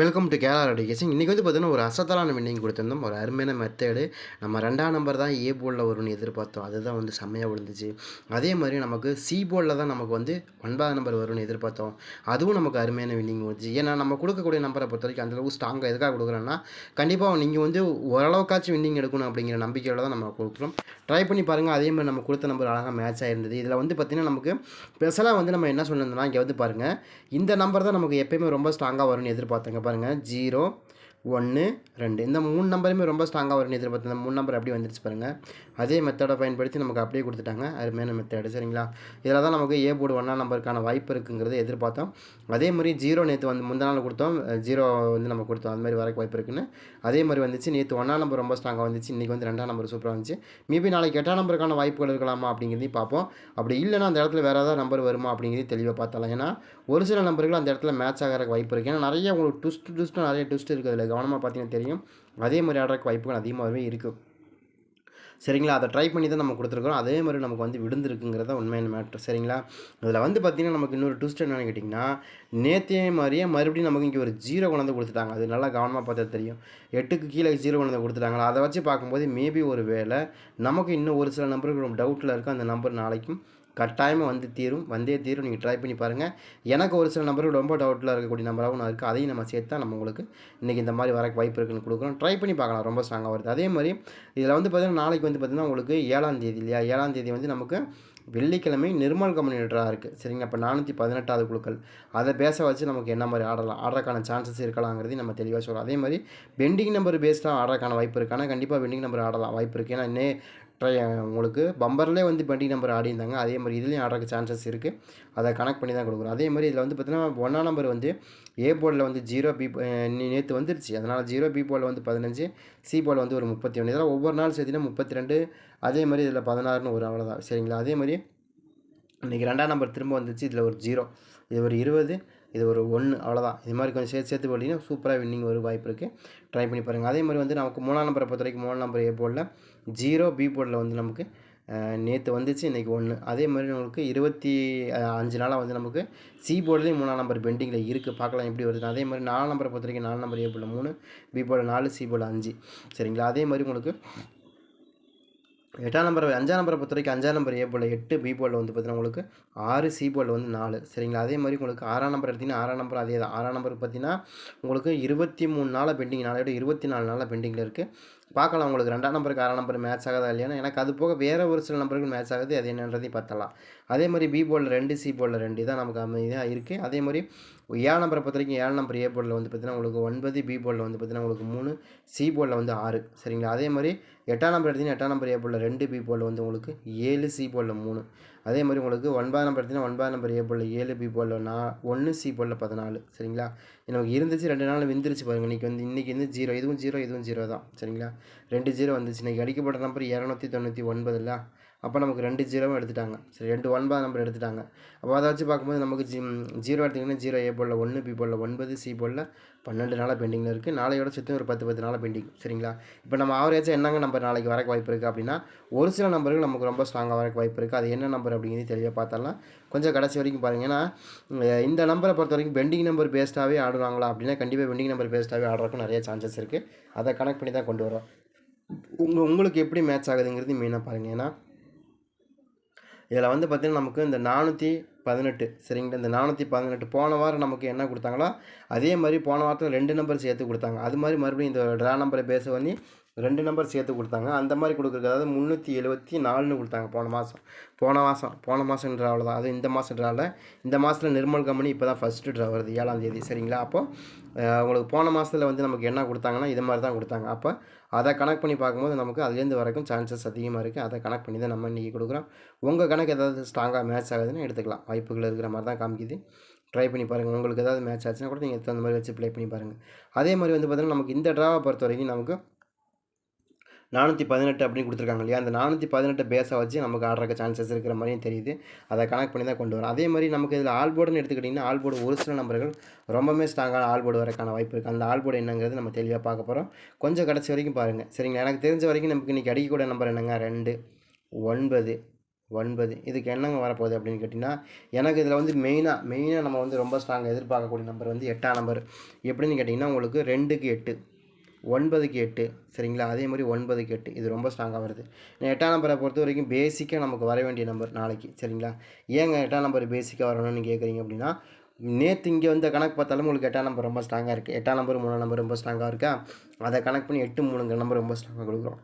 Welcome to Kerala eradication இன்றைக்கி வந்து பார்த்தீங்கன்னா ஒரு அசத்தலான வின்னிங் கொடுத்துருந்தோம். ஒரு அருமையான மெத்தேடு. நம்ம ரெண்டாம் நம்பர் தான் ஏ போர்டில் வரும்னு எதிர்பார்த்தோம். அதுதான் வந்து செம்மையாக விழுந்துச்சு. அதே மாதிரி நமக்கு சி போலில் தான் நமக்கு வந்து ஒன்பதாம் நம்பர் வரும்னு எதிர்பார்த்தோம். அதுவும் நமக்கு அருமையான வின்னிங் வந்துச்சு ஏன்னா நம்ம கொடுக்கக்கூடிய நம்பரை பொறுத்த வரைக்கும் அந்தளவுக்கு ஸ்ட்ராங்காக எதுக்காக கொடுக்குறோன்னா கண்டிப்பாக நீங்கள் வந்து ஓரளவுக்காச்சும் வின்னிங் எடுக்கணும் அப்படிங்கிற நம்பிக்கையோட தான் நம்ம கொடுக்குறோம். ட்ரை பண்ணி பாருங்கள் அதே மாதிரி நம்ம கொடுத்த நம்பர் அழகாக மேட்ச் ஆகிருந்தது இதில் வந்து பார்த்திங்கன்னா நமக்கு ஸ்பெஷலாக வந்து நம்ம என்ன சொல்லியிருந்தோம்னா இங்கே வந்து பாருங்கள் இந்த நம்பர் தான் நமக்கு எப்பயுமே ரொம்ப ஸ்ட்ராங்காக வரும்னு எதிர்பார்த்தங்க. பாருங்கள் ஜீரோ. ஒன்று ரெண்டு. இந்த மூணு நம்பருமே ரொம்ப ஸ்ட்ராங்காக வரும்னு எதிர்பார்த்து இந்த மூணு நம்பர் அப்படியே வந்துருச்சு பாருங்கள் அதே மெத்தடை பயன்படுத்தி நமக்கு அப்படியே கொடுத்துட்டாங்க. அருமையான மெத்தடு சரிங்களா? இதில் தான் நமக்கு ஏ போர்டு ஒன்றா நம்பருக்கான வாய்ப்பு இருக்குங்கிறத எதிர்பார்த்தோம். அதே மாதிரி ஜீரோ நேற்று வந்து முந்தின நாள் கொடுத்தோம். ஜீரோ வந்து நம்ம கொடுத்தோம். அது மாதிரி வரக்கு வாய்ப்பு இருக்குன்னு. அதே மாதிரி வந்துச்சு. நேற்று ஒன்றா நம்பர் ரொம்ப ஸ்ட்ராங்காக வந்துச்சு. இன்றைக்கி வந்து ரெண்டாம் நம்பர் சூப்பராக வந்துச்சு. மேபி நாளைக்கு எட்டாம் நம்பருக்கான வாய்ப்புகள் இருக்கலாமா அப்படிங்கிறதையும் பார்ப்போம். அப்படி இல்லைன்னா அந்த இடத்துல வேறு ஏதாவது நம்பர் வருமா அப்படிங்கிறதையும் தெளிவாக பார்த்தலாம் ஏன்னா ஒரு சில நம்பர்கள் அந்த இடத்துல மேட்ச் ஆகிறதுக்கு வாய்ப்பு இருக்குது ஏன்னா நிறைய உங்களுக்கு ட்விஸ்ட் ட்விஸ்ட்டு நிறைய ட்விஸ்ட் இருக்குது அதில். கவனமாக பார்த்தீங்கன்னா தெரியும். அதே மாதிரி ஆடுறதுக்கு வாய்ப்புகள் அதிகமாகவே இருக்குது சரிங்களா? அதை ட்ரை பண்ணி தான் நம்ம கொடுத்துருக்குறோம். அதே மாதிரி நமக்கு வந்து விழுந்துருக்குங்கிறத உண்மையான மேட்ரு சரிங்களா? இதில் வந்து பார்த்திங்கன்னா நமக்கு இன்னொரு ட்விஸ்ட் என்னென்னு கேட்டிங்கன்னா நேற்றே மாதிரியே மறுபடியும் நமக்கு இங்கே ஒரு ஜீரோ கொண்டாந்து கொடுத்துட்டாங்க. அது நல்லா கவனமாக பார்த்தா தெரியும். எட்டுக்கு கீழே ஜீரோ கொண்டாந்து கொடுத்துட்டாங்களா? அதை வச்சு பார்க்கும்போது மேபி ஒரு வேளை நமக்கு இன்னும் ஒரு சில நம்பர்கள் டவுட்டில் இருக்குது அந்த நம்பர் நாளைக்கும் கட்டாயமாக வந்து தீரும். வந்தே தீரும். நீங்கள் ட்ரை பண்ணி பாருங்கள் எனக்கு ஒரு சில நம்பர்கள் ரொம்ப டவுட்டில் இருக்கக்கூடிய நம்பராகவும் நான் இருக்குது அதையும் நம்ம சேர்த்து தான் நம்ம உங்களுக்கு இன்றைக்கி இந்த மாதிரி வரக்கு வாய்ப்பு இருக்குன்னு கொடுக்குறோம். ட்ரை பண்ணி பார்க்கலாம். ரொம்ப ஸ்ட்ராங்காக வருது. அதே மாதிரி இதில் வந்து பார்த்திங்கன்னா நாளைக்கு வந்து பார்த்திங்கன்னா உங்களுக்கு ஏழாம் தேதி இல்லையா? ஏழாம் தேதி வந்து நமக்கு வெள்ளிக்கிழமை நிர்மல் கம்யூனிட்டராக இருக்குது சரிங்களா? இப்போ நானூற்றி பதினெட்டாவது குழுக்கள். அதை பேச வச்சு நமக்கு என்ன மாதிரி ஆடலாம்? ஆடுறதுக்கான சான்சஸ் இருக்கலாங்கிறதையும் நம்ம தெளிவாக சொல்லலாம் அதே மாதிரி பெண்டிங் நம்பர் பேஸ்டாக ஆடுறதுக்கான வாய்ப்பு இருக்கானா ஆனால் கண்டிப்பாக பெண்டிங் நம்பர் ஆடலாம். வாய்ப்பு இருக்குது ஏன்னா இன்னே ட்ரை உங்களுக்கு பம்பர்லேயே வந்து பெண்டிங் நம்பர் ஆடிருந்தாங்க அதே மாதிரி இதுலேயும் ஆடுறதுக்கு சான்சஸ் இருக்குது அதை கனெக்ட் பண்ணி தான் கொடுக்குறோம் அதே மாதிரி இதில் வந்து பார்த்தீங்கன்னா ஒன்றாம் நம்பர் வந்து ஏ போர்டில் வந்து ஜீரோ பி நேற்று வந்துருச்சு. அதனால் ஜீரோ பி போர்டில் வந்து பதினஞ்சு சி போர்டில் வந்து ஒரு முப்பத்தி ஒன்று இதெல்லாம் ஒவ்வொரு நாள் சேர்த்தினா முப்பத்தி ரெண்டு அதே மாதிரி இதில் பதினாறுன்னு ஒரு அவ்வளோதான் சரிங்களா? அதே மாதிரி இன்றைக்கி ரெண்டாம் நம்பர் திரும்ப வந்துச்சு இதில் ஒரு ஜீரோ இது ஒரு இருபது இது ஒரு ஒன்று அவ்வளோதான் இது மாதிரி கொஞ்சம் சேர்த்து சேர்த்து போட்டிங்கன்னா சூப்பராக வின்னிங் ஒரு வாய்ப்பு இருக்குது ட்ரை பண்ணி பாருங்கள் அதே மாதிரி வந்து நமக்கு மூணாம் நம்பரை பொறுத்த வரைக்கும் மூணாம் நம்பர் ஏ போர்டில் ஜீரோ பி போர்டில் வந்து நமக்கு நேற்று வந்துச்சு இன்றைக்கி ஒன்று அதே மாதிரி நமக்கு இருபத்தி அஞ்சு நாளாக வந்து நமக்கு சி போர்டுலேயும் மூணாம் நம்பர் பெண்டிங்கில் இருக்குது பார்க்கலாம் எப்படி வருது அதே மாதிரி நாலு நம்பரை பொறுத்த வரைக்கும் நாலு நம்பர் ஏ போர்டில் மூணு பி போர்டில் நாலு சி போர்டில் அஞ்சு. சரிங்களா? அதே மாதிரி உங்களுக்கு எட்டாம் நம்பர் அஞ்சாம் நம்பரை பொறுத்த வரைக்கும் அஞ்சாம் நம்பர் ஏ போல் எட்டு பி போலில் வந்து பார்த்தீங்கன்னா உங்களுக்கு ஆறு சி போலில் வந்து நாலு. சரிங்களா? அதே மாதிரி உங்களுக்கு ஆறாம் நம்பர் எடுத்திங்கன்னா ஆறாம் நம்பர் அதே தான். ஆறாம் நம்பர் பார்த்தீங்கன்னா உங்களுக்கு இருபத்தி மூணு நாளாக பெண்டிங் நாளையோட இருபத்தி நாலு நாளாக பெண்டிங்கில் இருக்குது பார்க்கலாம் உங்களுக்கு ரெண்டாம் நம்பருக்கு ஆறாம் நம்பர் மேட்ச் ஆகாதா இல்லையானா எனக்கு அது போக வேறு ஒரு சில நம்பருக்கு மேட்ச் ஆகுது. அது என்னன்றதையும் பார்த்தலாம் அதே மாதிரி பி போர்டில் ரெண்டு சி போர்டில் ரெண்டு. தான் நமக்கு அமைதியாக இருக்குது அதே மாதிரி ஏழு நம்பரை பொறுத்த வரைக்கும் ஏழு நம்பர் ஏ போர்டில் வந்து பார்த்திங்கன்னா உங்களுக்கு ஒன்பது பி போர்டில் வந்து பார்த்திங்கன்னா உங்களுக்கு மூணு சி போர்டில் வந்து ஆறு. சரிங்களா? அதே மாதிரி எட்டாம் நம்பர் எடுத்தீங்கன்னா எட்டாம் நம்பர் ஏ ரெண்டு பி போல் வந்து உங்களுக்கு ஏழு சி போல் மூணு. அதே மாதிரி உங்களுக்கு ஒன்பதாம் நம்பர் எடுத்தீங்கன்னா ஒன்பதாம் நம்பர் ஏ ஏழு பி போல் நா ஒன்று சி போல் பதினாலு. சரிங்களா? எனக்கு இருந்துச்சு ரெண்டு நாள் விந்துருச்சு பாருங்கள் இன்றைக்கி வந்து இன்றைக்கி வந்து ஜீரோ இதுவும் ஜீரோ இதுவும் ஜீரோ தான். சரிங்களா? ரெண்டு ஜீரோ வந்துச்சு. இன்றைக்கி அடிக்கப்பட்ட நம்பர் இரநூத்தி தொண்ணூற்றி ஒன்பதுல அப்போ நமக்கு ரெண்டு ஜீரோவும் எடுத்துட்டாங்க. சரி ரெண்டு ஒன்பது நம்பர் எடுத்துட்டாங்க. அப்போ அதை வச்சு பார்க்கும்போது நமக்கு ஜி ஜீரோ எடுத்திங்கன்னா ஜீரோ ஏ போலில் ஒன்று பி போலில் ஒன்பது சி போலில் பன்னெண்டு நாளாக பெண்டிங்கில் இருக்குது நாளையோட சுற்றி ஒரு பத்து பத்து நாளாக பெண்டிங் சரிங்களா? இப்போ நம்ம ஆவரேஜாக என்னங்க நம்பர் நாளைக்கு வரக்கு வாய்ப்பு இருக்குது அப்படின்னா ஒரு சில நம்பர்கள் நமக்கு ரொம்ப ஸ்ட்ராங்காக வரக்கு வாய்ப்பு இருக்குது அது என்ன நம்பர் அப்படிங்கிறது தெளிவாக பார்த்தாலாம். கொஞ்சம் கடைசி வரைக்கும் பாருங்கள் ஏன்னா இந்த நம்பரை பொறுத்த வரைக்கும் பெண்டிங் நம்பர் பேஸ்டாகவே ஆடுவாங்களா அப்படின்னா கண்டிப்பாக பெண்டிங் நம்பர் பேஸ்டாகவே ஆடுறதுக்கு நிறைய சான்சஸ் இருக்குது அதை கனெக்ட் பண்ணி தான் கொண்டு வரோம் உங்கள் உங்களுக்கு எப்படி மேட்ச் ஆகுதுங்கிறது மெயினாக பாருங்கள் ஏன்னா இதில் வந்து பார்த்திங்கன்னா நமக்கு இந்த நானூற்றி பதினெட்டு சரிங்களா? இந்த நானூற்றி பதினெட்டு போன வாரம் நமக்கு என்ன கொடுத்தாங்களோ அதே மாதிரி போன வாரத்தில் ரெண்டு நம்பர் சேர்த்து கொடுத்தாங்க. அது மாதிரி மறுபடியும் இந்த ட்ரா நம்பரை பேச பண்ணி ரெண்டு நம்பர் சேர்த்து கொடுத்தாங்க. அந்த மாதிரி கொடுக்குறது அதாவது முந்நூற்றி எழுபத்தி நாலுன்னு கொடுத்தாங்க போன மாதம் போன மாதம் போன மாதம் ட்ராவில் தான். அது இந்த மாதம் ட்ராவில் இந்த மாதத்தில் நிர்மல் கம்பெனி இப்போ தான் ஃபஸ்ட்டு ட்ரா வருது. ஏழாம் தேதி. சரிங்களா? அப்போது உங்களுக்கு போன மாதத்தில் வந்து நமக்கு என்ன கொடுத்தாங்கன்னா இது மாதிரி தான் கொடுத்தாங்க. அப்போ அதை கனெக்ட் பண்ணி பார்க்கும்போது நமக்கு அதுலேருந்து வரைக்கும் சான்சஸ் அதிகமாக இருக்குது அதை கனெக்ட் பண்ணி தான் நம்ம இன்றைக்கி கொடுக்குறோம். உங்கள் கணக்கு ஏதாவது ஸ்ட்ராங்காக மேட்ச் ஆகுதுன்னு எடுத்துக்கலாம். வாய்ப்புகள் இருக்கிற மாதிரி தான் காமிக்குது. ட்ரை பண்ணி பாருங்கள் உங்களுக்கு ஏதாவது மேட்ச் ஆச்சுன்னா கூட நீங்கள் தகுந்த மாதிரி வச்சு ப்ளே பண்ணி பாருங்கள் அதே மாதிரி வந்து பார்த்திங்கன்னா நமக்கு இந்த ட்ராவை பொறுத்த வரைக்கும் நமக்கு நானூற்றி பதினெட்டு அப்படின்னு கொடுத்துருக்காங்க இல்லையா? அந்த நானூற்றி பதினெட்டு பேஸை வச்சு நமக்கு ஆடுறக்க சான்சஸ் இருக்கிற மாதிரியும் தெரியுது. அதை கனெக்ட் பண்ணி தான் கொண்டு வரும். அதே மாதிரி நமக்கு இதில் ஆல் போர்டுன்னு எடுத்துக்கிட்டிங்கன்னா ஆல் போர்டு ஒரு சில நம்பர்கள் ரொம்பவே ஸ்ட்ராங்கான ஆல் போர்டு வரக்கான வாய்ப்பு இருக்குது அந்த ஆல் போர்டு என்னங்கிறது நம்ம தெளிவாக பார்க்க போகிறோம் கொஞ்சம் கடைசி வரைக்கும் பாருங்கள் சரிங்களா? எனக்கு தெரிஞ்ச வரைக்கும் நமக்கு இன்றைக்கி அடிக்கக்கூடிய நம்பர் என்னங்க? ரெண்டு ஒன்பது ஒன்பது. இதுக்கு என்னங்க வரப்போகுது அப்படின்னு கேட்டிங்கன்னா எனக்கு இதில் வந்து மெயினாக மெயினாக நம்ம வந்து ரொம்ப ஸ்ட்ராங்காக எதிர்பார்க்கக்கூடிய நம்பர் வந்து எட்டாம் நம்பர். எப்படின்னு கேட்டிங்கன்னா உங்களுக்கு ரெண்டுக்கு எட்டு. ஒன்பதுக்கு எட்டு சரிங்களா? அதே மாதிரி ஒன்பதுக்கு எட்டு இது ரொம்ப ஸ்ட்ராங்காக வருது. எட்டாம் நம்பரை பொறுத்த வரைக்கும் பேசிக்காக நமக்கு வர வேண்டிய நம்பர் நாளைக்கு சரிங்களா? ஏங்க எட்டாம் நம்பர் பேசிக்காக வரணும்னு கேட்குறீங்க அப்படின்னா நேற்று இங்கே வந்து கணக்கு பார்த்தாலும் உங்களுக்கு எட்டாம் நம்பர் ரொம்ப ஸ்ட்ராங்காக இருக்குது எட்டாம் நம்பர் மூணாம் நம்பர் ரொம்ப ஸ்ட்ராங்காக இருக்கா? அதை கணக்கு பண்ணி எட்டு மூணுங்கிற நம்பர் ரொம்ப ஸ்ட்ராங்காக கொடுக்குறோம்.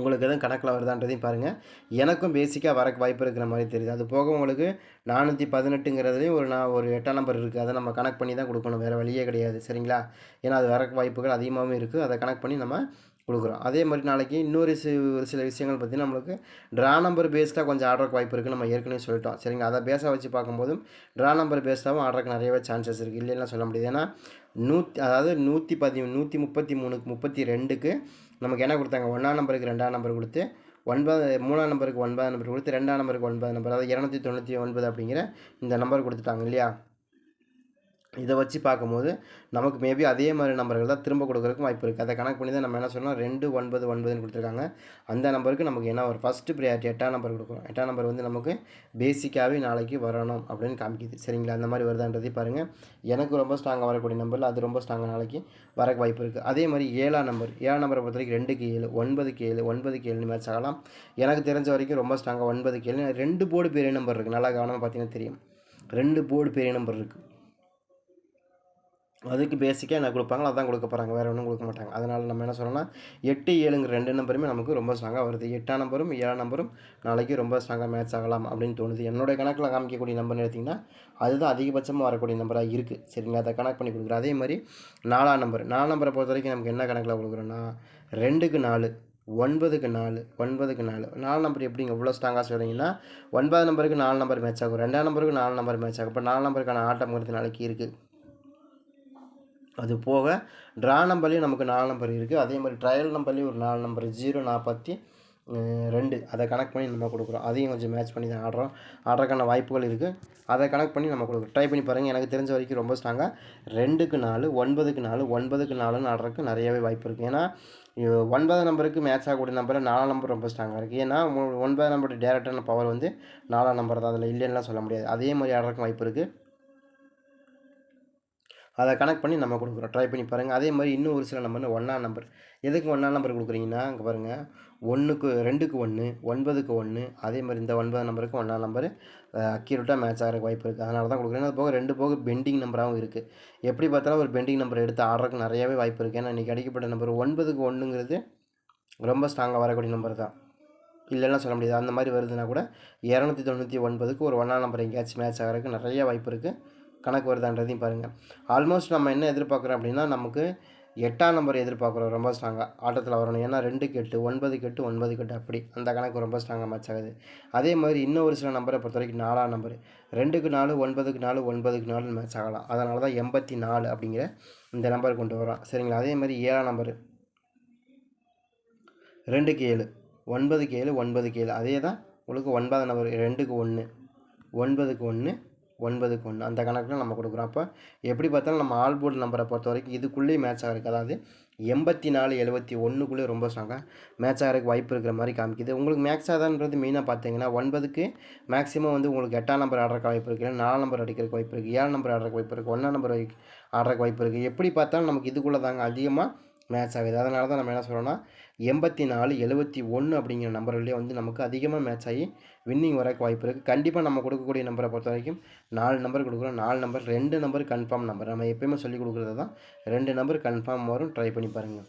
உங்களுக்கு எதுவும் கணக்கில் வருதான்றதையும் பாருங்கள் எனக்கும் பேசிக்காக வரக்கு வாய்ப்பு இருக்கிற மாதிரி தெரியுது. அது போக உங்களுக்கு நானூற்றி பதினெட்டுங்கிறதுலையும் ஒரு நான் ஒரு எட்டாம் நம்பர் இருக்குது அதை நம்ம கணக்கு பண்ணி தான் கொடுக்கணும். வேறு வழியே கிடையாது. சரிங்களா? ஏன்னா அது வரக்கு வாய்ப்புகள் அதிகமாகவும் இருக்குது அதை கணக்கு பண்ணி நம்ம கொடுக்குறோம். அதே மாதிரி நாளைக்கு இன்னொரு சி ஒரு சில விஷயங்கள் பார்த்திங்கன்னா நம்மளுக்கு ட்ரா நம்பர் பேஸ்டாக கொஞ்சம் ஆர்டருக்கு வாய்ப்பு இருக்குது நம்ம ஏற்கனவே சொல்லிட்டோம். சரிங்களா? அதை பேஸாக வச்சு பார்க்கும்போதும் ட்ரா நம்பர் பேஸ்டாகவும் ஆர்டருக்கு நிறையவே சான்சஸ் இருக்குது இல்லைன்னா சொல்ல முடியாது. ஏன்னா நூற்றி அதாவது நூற்றி பதி நூற்றி முப்பத்தி மூணுக்கு முப்பத்தி ரெண்டுக்கு நமக்கு என்ன கொடுத்தாங்க? ஒன்றாம் நம்பருக்கு ரெண்டாம் நம்பர் கொடுத்து ஒன்பது மூணாம் நம்பருக்கு ஒன்பதாம் நம்பர் கொடுத்து ரெண்டாம் நம்பருக்கு ஒன்பது நம்பர் அதாவது இரநூத்தி தொண்ணூற்றி ஒன்பது அப்படிங்கிற இந்த நம்பர் கொடுத்துட்டாங்க இல்லையா? இதை வச்சு பார்க்கும்போது நமக்கு மேபி அதே மாதிரி நம்பர்கள் தான் திரும்ப கொடுக்குறதுக்கும் வாய்ப்பு இருக்குது அதை கணக்கு பண்ணி தான் நம்ம என்ன சொன்னால் ரெண்டு ஒன்பது ஒன்பதுன்னு கொடுத்துருக்காங்க. அந்த நம்பருக்கு நமக்கு என்ன ஒரு ஃபஸ்ட்டு ப்ரியாரிட்டி எட்டாம் நம்பர் கொடுக்குறோம் எட்டாம் நம்பர் வந்து நமக்கு பேசிக்காகவே நாளைக்கு வரணும் அப்படின்னு காமிக்குது. சரிங்களா? அந்த மாதிரி வருதான்றதை பாருங்கள் எனக்கு ரொம்ப ஸ்ட்ராங்காக வரக்கூடிய நம்பரில் அது ரொம்ப ஸ்ட்ராங்காக நாளைக்கு வரக்கு வாய்ப்பு இருக்குது அதே மாதிரி ஏழாம் நம்பர் ஏழாம் நம்பரை பொறுத்த வரைக்கும் ரெண்டுக்கு ஏழு ஒன்பதுக்கு ஏழு ஒன்பதுக்கு ஏழு மேட்ச் ஆகலாம். எனக்கு தெரிஞ்ச வரைக்கும் ரொம்ப ஸ்ட்ராங்காக ஒன்பதுக்கு ஏழு ரெண்டு போர்டு பெரிய நம்பர் இருக்குது நல்லா கவனமாக பார்த்தீங்கன்னா தெரியும். ரெண்டு போர்டு பெரிய நம்பர் இருக்குது அதுக்கு பேசிக்காக என்ன கொடுப்பாங்களோ அதான் கொடுக்க போகிறாங்க வேறு ஒன்றும் கொடுக்க மாட்டாங்க. அதனால் நம்ம என்ன சொல்லணும்னா எட்டு ஏழுங்கிற ரெண்டு நம்பருமே நமக்கு ரொம்ப ஸ்ட்ராங்காக வருது. எட்டாம் நம்பரும் ஏழாம் நம்பரும் நாளைக்கு ரொம்ப ஸ்ட்ராங்காக மேட்ச் ஆகலாம் அப்படின்னு தோணுது. என்னுடைய கணக்கில் காமிக்கக்கூடிய நம்பர்னு எடுத்திங்கன்னா அதுதான் அதிகபட்சமாக வரக்கூடிய நம்பராக இருக்குது சரிங்களா? அதை கணக்கு பண்ணி கொடுக்குறோம் அதே மாதிரி நாலாம் நம்பர். நாலாம் நம்பரை பொறுத்த வரைக்கும் நமக்கு என்ன கணக்கில் கொடுக்குறோன்னா ரெண்டுக்கு நாலு ஒன்பதுக்கு நாலு ஒன்பதுக்கு நாலு. நாலு நம்பர் எப்படிங்க இவ்வளோ ஸ்ட்ராங்காக சொல்கிறீங்கன்னா ஒன்பது நம்பருக்கு நாலு நம்பர் மேட்ச் ஆகும். ரெண்டாம் நம்பருக்கு நாலு நம்பர் மேட்ச் ஆகும். இப்போ நாலு நம்பருக்கான ஆட்டம்ங்கிறது நாளைக்கு இருக்குது அது போக ட்ரா நம்பர்லேயும் நமக்கு நாலு நம்பர் இருக்குது அதே மாதிரி ட்ரையல் நம்பர்லேயும் ஒரு நாலு நம்பர் ஜீரோ நாற்பத்தி ரெண்டு. அதை கனெக்ட் பண்ணி நம்ம கொடுக்குறோம். அதையும் கொஞ்சம் மேட்ச் பண்ணி தான் ஆடுறோம். ஆடுறதுக்கான வாய்ப்புகள் இருக்குது அதை கனெக்ட் பண்ணி நம்ம கொடுக்குறோம். ட்ரை பண்ணி பாருங்கள் எனக்கு தெரிஞ்ச வரைக்கும் ரொம்ப ஸ்ட்ராங்காக ரெண்டுக்கு நாலு ஒன்பதுக்கு நாலு ஒன்பதுக்கு நாலுன்னு ஆடுறதுக்கு நிறையவே வாய்ப்பு இருக்குது ஏன்னா ஒன்பது நம்பருக்கு மேட்ச் ஆகக்கூடிய நம்பர் நாலாம் நம்பர் ரொம்ப ஸ்ட்ராங்காக இருக்குது ஏன்னா ஒன்பது நம்பர் டேரக்டான பவர் வந்து நாலாம் நம்பர் தான். அதில் இல்லைன்னுலாம் சொல்ல முடியாது. அதே மாதிரி ஆடுறதுக்கு வாய்ப்பு இருக்குது அதை கனெக்ட் பண்ணி நம்ம கொடுக்குறோம். ட்ரை பண்ணி பாருங்கள் அதே மாதிரி இன்னும் ஒரு சில நம்பர் ஒன்றாம் நம்பர் எதுக்கு ஒன்றாம் நம்பர் கொடுக்குறீங்கன்னா அங்கே பாருங்கள் ஒன்றுக்கு ரெண்டுக்கு ஒன்று ஒன்பதுக்கு ஒன்று அதே மாதிரி இந்த ஒன்பது நம்பருக்கு ஒன்றாம் நம்பர் அக்யூரேட்டாக மேட்ச் ஆகிறக்கு வாய்ப்பு இருக்குது அதனால தான் கொடுக்குறேன். அது போக ரெண்டு போக பெண்டிங் நம்பராகவும் இருக்குது எப்படி பார்த்தாலும் ஒரு பெண்டிங் நம்பர் எடுத்து ஆடுறதுக்கு நிறையாவே வாய்ப்பு இருக்குது ஏன்னா இன்றைக்கி அடிக்கப்பட்ட நம்பர் ஒன்பதுக்கு ஒன்றுங்கிறது ரொம்ப ஸ்ட்ராங்காக வரக்கூடிய நம்பர் தான். இல்லைன்னா சொல்ல முடியாது. அந்த மாதிரி வருதுன்னா கூட இரநூத்தி தொண்ணூற்றி ஒன்பதுக்கு ஒரு ஒன்றாம் நம்பர் எங்கேயாச்சும் மேட்ச் ஆகிறதுக்கு நிறைய வாய்ப்பு இருக்குது கணக்கு வருதான்றதையும் பாருங்கள் ஆல்மோஸ்ட் நம்ம என்ன எதிர்பார்க்குறோம் அப்படின்னா நமக்கு எட்டாம் நம்பர் எதிர்பார்க்குறோம். ரொம்ப ஸ்ட்ராங்காக ஆட்டத்தில் வரணும். ஏன்னா ரெண்டுக்கு எட்டு ஒன்பதுக்கு எட்டு ஒன்பதுக்கு எட்டு அப்படி. அந்த கணக்கு ரொம்ப ஸ்ட்ராங்காக மேட்ச் ஆகுது. அதே மாதிரி இன்னும் ஒரு சில நம்பரை பொறுத்த வரைக்கும் நாலாம் நம்பர் ரெண்டுக்கு நாலு ஒன்பதுக்கு நாலு ஒன்பதுக்கு நாலு மேட்ச் ஆகலாம். அதனால தான் எண்பத்தி நாலு அப்படிங்கிற இந்த நம்பர் கொண்டு வரோம் சரிங்களா? அதே மாதிரி ஏழாம் நம்பர் ரெண்டுக்கு ஏழு ஒன்பதுக்கு ஏழு ஒன்பதுக்கு ஏழு. அதே தான் உங்களுக்கு ஒன்பதாம் நம்பர் ரெண்டுக்கு ஒன்று ஒன்பதுக்கு ஒன்று ஒன்பதுக்கு ஒன்று. அந்த கணக்கில் நம்ம கொடுக்குறோம். அப்போ எப்படி பார்த்தாலும் நம்ம ஆல் போர்டு நம்பரை பொறுத்த வரைக்கும் இதுக்குள்ளேயே மேட்ச் ஆகிருக்கு அதாவது எண்பத்தி நாலு எழுபத்தி ஒன்றுக்குள்ளேயே ரொம்ப ஸ்ட்ராங்காக மேட்ச் ஆகிறதுக்கு வாய்ப்பு இருக்கிற மாதிரி காமிக்குது. உங்களுக்கு மேக்ஸ் ஆதான்றது மெயினாக பார்த்தீங்கன்னா ஒன்பதுக்கு மேக்ஸிமம் வந்து உங்களுக்கு எட்டாம் நம்பர் ஆடுறக்கு வாய்ப்பு இருக்குது நாலு நம்பர் அடிக்கிறதுக்கு வாய்ப்பு இருக்குது ஏழு நம்பர் ஆடுறக்கு வாய்ப்பு இருக்குது ஒன்றாம் நம்பர் ஆடுறக்கு வாய்ப்பு இருக்குது எப்படி பார்த்தாலும் நமக்கு இதுக்குள்ளே தாங்க அதிகமாக மேட்ச் ஆகுது. அதனால தான் நம்ம என்ன சொல்கிறோன்னா எண்பத்தி நாலு எழுபத்தி ஒன்று அப்படிங்கிற நம்பர்களே வந்து நமக்கு அதிகமாக மேட்ச் ஆகி வின்னிங் வரக்கு வாய்ப்பு இருக்குது கண்டிப்பாக நம்ம கொடுக்கக்கூடிய நம்பரை பொறுத்த வரைக்கும் நாலு நம்பர் கொடுக்குறோம். நாலு நம்பர் ரெண்டு நம்பர் கன்ஃபார்ம் நம்பர் நம்ம எப்பயுமே சொல்லி கொடுக்குறது தான் ரெண்டு நம்பர் கன்ஃபார்ம் வரும். ட்ரை பண்ணி பாருங்கள்